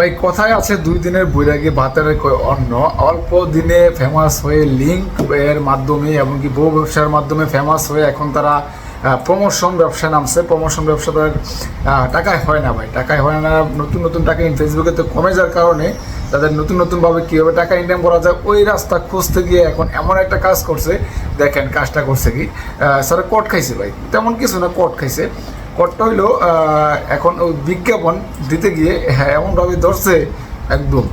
ভাই কথায় আছে, দুই দিনের বৈরাগী ভাতের অন্ন। অল্প দিনে ফেমাস হয়ে লিঙ্ক এর মাধ্যমে এমনকি বউ ব্যবসার মাধ্যমে ফেমাস হয়ে এখন তারা প্রমোশন ব্যবসা নামছে। প্রমোশন ব্যবসা টাকায় হয় না ভাই। টাকায় হয় না, নতুন নতুন টাকা ফেসবুকে তো কমে যাওয়ার কারণে তাদের নতুন নতুনভাবে কীভাবে টাকা ইনকাম করা যায়, ওই রাস্তা খুঁজতে গিয়ে এখন এমন একটা কাজ করছে। দেখেন কাজটা করছে কি? স্যার কট খাইছে ভাই। তেমন কিছু না কট খাইছে। কটটা হইল এখন ওই বিজ্ঞাপন দিতে গিয়ে হ্যাঁ এমনভাবে ধরছে একদম।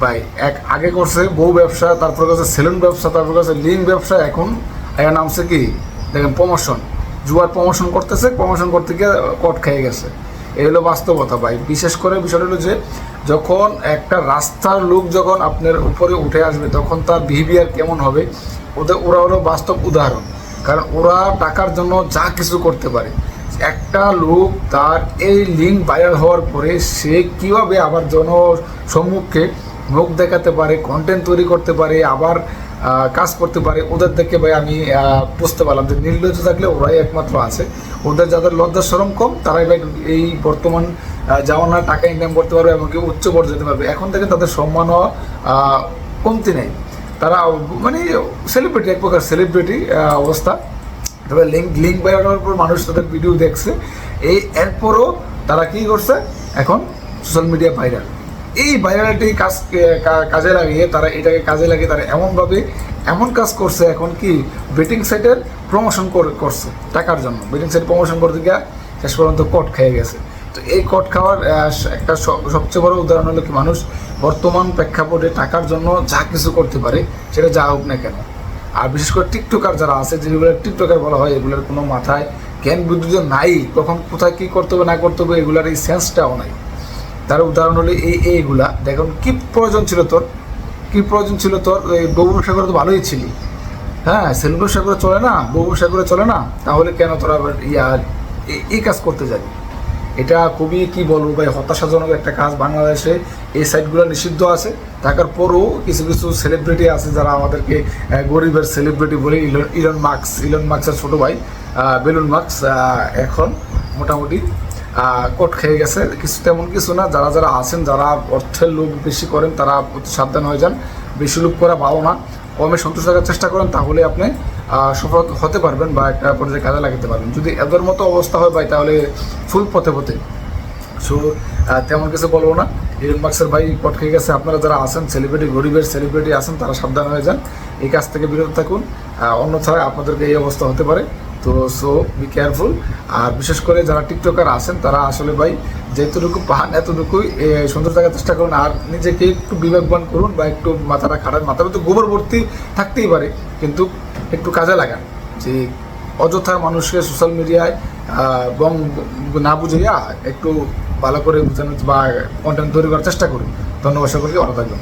ভাই, এক আগে করছে বউ ব্যবসা, তারপর করছে সেলুন ব্যবসা, তারপর করছে লিঙ্ক ব্যবসা, এখন এর নামছে কি? দেখেন প্রমোশন জুয়ার প্রমোশন করতেছে প্রমোশন করতে গিয়ে কট খেয়ে গেছে। এই হলো বাস্তবতা, ভাই। বিশেষ করে বিষয়টা হলো যে, যখন একটা রাস্তার লোক যখন আপনার উপরে উঠে আসবে, তখন তার বিহেভিয়ার কেমন হবে, ওদের, ওরা হলো বাস্তব উদাহরণ। কারণ ওরা টাকার জন্য যা কিছু করতে পারে। একটা লোক তার এই লিঙ্ক ভাইরাল হওয়ার পরে সে কীভাবে আবার জনসম্মুখে মুখ দেখাতে পারে কন্টেন্ট তৈরি করতে পারে, আবার কাজ করতে পারে, ওদের থেকে ভাই আমি বুঝতে পারলাম যে নির্লজ্জ থাকলে ওরাই একমাত্র আছে। ওদের যাদের লজ্জা সরম কম, তারাই ভাই এই বর্তমান যাওয়ানা টাকা ইনকাম করতে পারবে এমনকি উচ্চ পর্যায়ে যেতে পারবে এখন থেকে তাদের সম্মান হওয়া কমতি নেই। তারা মানে সেলিব্রিটি এক প্রকার সেলিব্রিটি অবস্থা। তবে লিঙ্ক লিঙ্ক বেরোনোর পর মানুষ তাদের ভিডিও দেখছে। এই এরপরও তারা কি করছে? এখন সোশ্যাল মিডিয়া ভাইরাল এই ভাইরালিটি কাজ কাজে লাগিয়ে তারা এটাকে কাজে লাগিয়ে তারা এমনভাবে এমন কাজ করছে এখন কি বেটিং সাইটের প্রমোশন করছে টাকার জন্য। বেটিং সাইট প্রমোশন করতে গিয়ে শেষ পর্যন্ত কট খেয়ে গেছে। তো এই কট খাওয়ার একটা সবচেয়ে বড় উদাহরণ হলো কি মানুষ বর্তমান প্রেক্ষাপটে টাকার জন্য যা কিছু করতে পারে সেটা যা হোক না কেন আর বিশেষ করে টিকটকার যারা আছে যেগুলো টিকটকার বলা হয়, এগুলোর কোনো মাথায় জ্ঞান বুদ্ধি তো নাই কখন কোথায় কী করতে হবে, না করতে হবে, এগুলার এই সেন্সটাও নাই। তার উদাহরণ হলো এই, এইগুলা। দেখুন, কী প্রয়োজন ছিল তোর? কী প্রয়োজন ছিল তোর? এই বউ ব্যবসা করে তো ভালোই ছিলি। হ্যাঁ সেলুন ব্যবসা করে চলে না বউ ব্যবসা করে চলে না? তাহলে কেন তোরা আবার ইয়া এই কাজ করতে যাবি? এটা খুবই, কি বলব ভাই, হতাশাজনক একটা কাজ বাংলাদেশে। এই সাইটগুলো নিষিদ্ধ আছে। থাকার পরও কিছু কিছু সেলিব্রিটি আছে যারা আমাদেরকে গরিবের সেলিব্রিটি বলে ইলন ইলন মার্কস ইলন মার্কসের ছোটো ভাই বেলুন মার্কস এখন মোটামুটি কোট খেয়ে গেছে। কিছু তেমন কিছু না, যারা যারা আছেন, যারা অর্থের লোভ বেশি করেন, তারা সাবধান হয়ে যান। বেশি লোভ করা ভালো না। কমে সন্তুষ্ট থাকার চেষ্টা করেন, তাহলে আপনি সফল হতে পারবেন বা একটা পর্যায়ে কাজে লাগাতে পারবেন। যদি এদের মতো অবস্থা হয় ভাই, তাহলে ফুল পথে পথে। সো তেমন কিছু বলব না। ইরন বাক্সের ভাই পটকে গেছে। আপনারা যারা আছেন সেলিব্রিটি গরিবের সেলিব্রিটি আছেন, তারা সাবধান হয়ে যান। এই কাজ থেকে বিরত থাকুন। আহ, অন্যথায় আপনাদেরকে এই অবস্থা হতে পারে। তো সো বি কেয়ারফুল আর বিশেষ করে যারা টিকটকার আছেন তারা আসলে ভাই যেতটুকু পান এতটুকুই সুন্দর থাকার চেষ্টা করুন। আর নিজেকে একটু বিবেকবান করুন বা একটু মাথাটা খাটান। মাথার তো গোবর ভর্তি থাকতেই পারে কিন্তু একটু কাজে লাগান। যে অযথা মানুষকে সোশ্যাল মিডিয়ায় এবং না বুঝাইয়া একটু ভালো করে বোঝানোর বা কন্টেন্ট তৈরি করার চেষ্টা করুন। ধন্যবাদ সকলকে ভালো থাকবেন।